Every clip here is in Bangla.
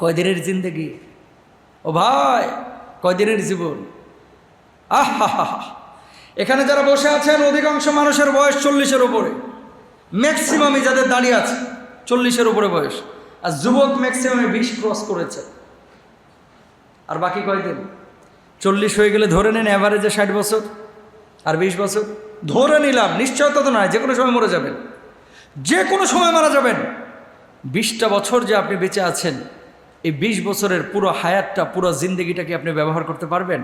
কয়দিনের জিন্দগি? ও ভাই, কয়দিনের জীবন? আহা এখানে যারা বসে আছেন, অধিকাংশ মানুষের বয়স চল্লিশের উপরে। ম্যাক্সিমামই যাদের দাঁড়িয়ে আছে, চল্লিশের উপরে বয়স। আর যুবক ম্যাক্সিমামে বিশ ক্রস করেছে। আর বাকি কয়দিন? চল্লিশ হয়ে গেলে ধরে নেন অ্যাভারেজে ষাট বছর। আর বিশ বছর? ধরে নিলাম, নিশ্চয়তা তো নয় যে কোনো সময় মরে যাবেন। যে কোনো সময় মারা যাবেন। বিশটা বছর যে আপনি বেঁচে আছেন এই বিশ বছরের পুরো হায়াতটা, পুরো জিন্দগিটাকে আপনি ব্যবহার করতে পারবেন?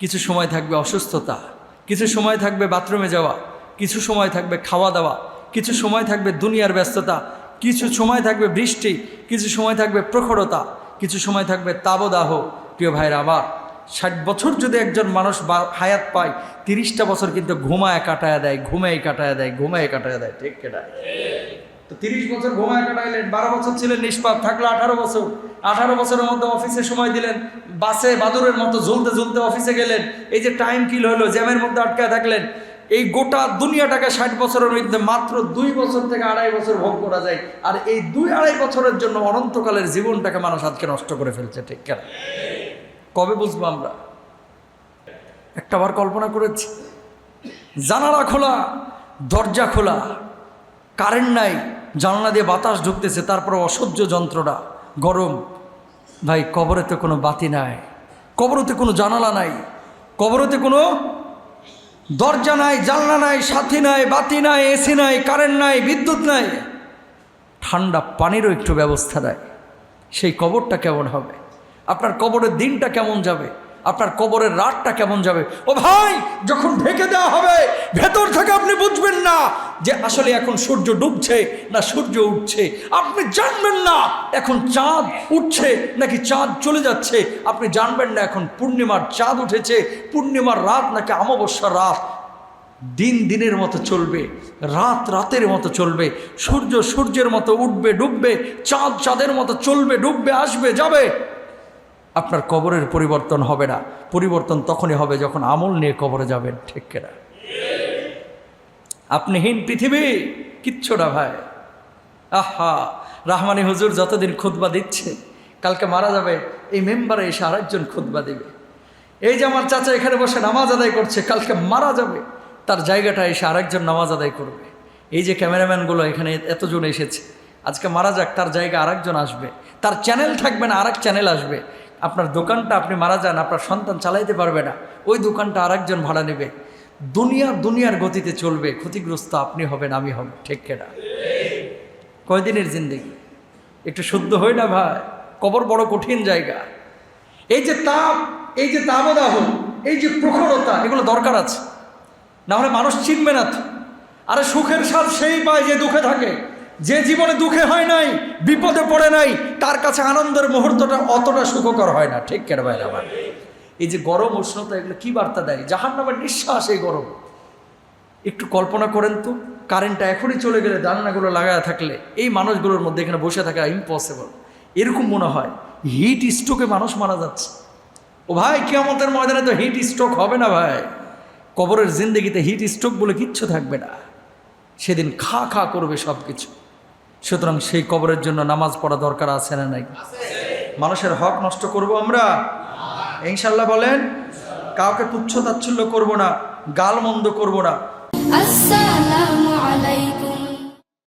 কিছু সময় থাকবে অসুস্থতা, কিছু সময় থাকবে বাথরুমে যাওয়া, কিছু সময় থাকবে খাওয়া দাওয়া, কিছু সময় থাকবে দুনিয়ার ব্যস্ততা, কিছু সময় থাকবে বৃষ্টি, কিছু সময় থাকবে প্রখরতা, কিছু সময় থাকবে তাবদাহ। প্রিয় ভাইয়ের আবার ষাট বছর যদি একজন মানুষ বা হায়াত পায়, তিরিশটা বছর কিন্তু ঘুমায় কাটায় দেয় ঘুমায় কাটায় দেয় ঘুমায় কাটায় দেয়, ঠিক কেটা তো তিরিশ বছর ঘুমায় কাটাইলেন, বারো বছর ছিলেন নিষ্পাপ, থাকল আঠারো বছর। আঠারো বছরের মধ্যে অফিসে সময় দিলেন, বাসে বাদুরের মতো ঝুলতে ঝুলতে অফিসে গেলেন। এই যে টাইম কিল হলো, জ্যামের মধ্যে আটকায় থাকলেন, এই গোটা দুনিয়াটাকে ষাট বছরের মধ্যে মাত্র দুই বছর থেকে আড়াই বছর ভোগ করা যায়। আর এই দুই আড়াই বছরের জন্য অনন্তকালের জীবনটাকে মানুষ আজকে নষ্ট করে ফেলছে, ঠিক কেন? কবে বুঝব আমরা? একটা একটাবার কল্পনা করেছি। জানালা খোলা, দরজা খোলা। কারেন্ট নাই, জানলা দিয়ে বাতাস ঢুকতেছে তারপর অসহ্য যন্ত্রণা, গরম। ভাই কবরেতে কোনো বাতি নাই কবরতে কোনো জানালা নাই কবরতে কোনো দরজা নাই, জানলা নাই, সাথী নাই, বাতি নাই, এসি নাই, কারেন্ট নাই, বিদ্যুৎ নাই। ঠান্ডা পানিরও একটু ব্যবস্থা দেয় সেই কবরটা কেমন হবে? আপনার কবরের দিনটা কেমন যাবে? আপনার কবরের রাতটা কেমন যাবে? ও ভাই, যখন ঢেকে দেওয়া হবে, ভেতর থেকে আপনি বুঝবেন না যে আসলে এখন সূর্য ডুবছে না সূর্য উঠছে। আপনি জানবেন না এখন চাঁদ উঠছে নাকি চাঁদ চলে যাচ্ছে। আপনি জানবেন না এখন পূর্ণিমার চাঁদ উঠেছে, পূর্ণিমার রাত নাকি অমাবস্যার রাত। দিন দিনের মতো চলবে, রাত রাতের মতো চলবে, সূর্য সূর্যের মতো উঠবে, ডুববে, চাঁদ চাঁদের মতো চলবে, ডুববে, আসবে, যাবে। আপনার কবরের পরিবর্তন হবে না। পরিবর্তন তখনই হবে যখন আমল নিয়ে কবরে যাবেন, ঠিক কেনা? আপনিহীন পৃথিবী, কিচ্ছু না ভাই। আহা, রাহমানি হুজুর যতদিন খুতবা দিচ্ছে, কালকে মারা যাবে, এই মেম্বারে এসে আরেকজন খুতবা দিবে। এই যে আমার চাচা এখানে বসে নামাজ আদায় করছে, কালকে মারা যাবে, তার জায়গাটা এসে আরেকজন নামাজ আদায় করবে। এই যে ক্যামেরাম্যানগুলো এখানে এতজন এসেছে, আজকে মারা যাক, তার জায়গা আরেকজন আসবে। তার চ্যানেল থাকবে না, আরেক চ্যানেল আসবে। আপনার দোকানটা আপনি মারা যান, আপনার সন্তান চালাইতে পারবে না। ওই দোকানটা আরেকজন ভাড়া নেবে। দুনিয়া দুনিয়ার গতিতে চলবে, ক্ষতিগ্রস্ত আপনি হবেন, আমি হব, ঠিক কেনা কয়দিনের জিন্দেগি? একটু শুদ্ধ হই না ভাই, কবর বড় কঠিন জায়গা। এই যে তাপ, এই যে তাবদাহ এই যে প্রখরতা, এগুলো দরকার আছে। না হলে মানুষ চিনবে না তো। আরে সুখের স্বাদ সেই পায় যে দুঃখে থাকে। যে জীবনে দুঃখে হয় নাই, বিপদে পড়ে নাই, তার কাছে আনন্দের মুহূর্তটা অতটা সুখকর হয় না। ঠিক কেন ভাই আমার? এই যে গরম, উষ্ণতা, এগুলো কি বার্তা দেয়? জাহান নামের নিঃশ্বাস এই গরম। একটু কল্পনা করেন তো, কারেন্টটা এখনই চলে গেলে জানলাগুলো লাগায় থাকলে এই মানুষগুলোর মধ্যে এখানে বসে থাকা ইম্পসিবল এরকম মনে হয় হিট স্ট্রোকে মানুষ মারা যাচ্ছে। ও ভাই কেমতের ময়দানে তো হিট স্ট্রোক হবে না ভাই। কবরের জিন্দগিতে হিট স্ট্রোক বলে কিচ্ছু থাকবে না। সেদিন খা খা করবে সব কিছু সুতরাং সেই কবরের জন্য নামাজ পড়া দরকার আছে না নাই? মানুষের হক নষ্ট করব আমরা? ইনশাল্লাহ বলেন, কাউকে তুচ্ছ তাচ্ছল্য করব না গাল মন্দ করব না। আসসালামু আলাইকুম।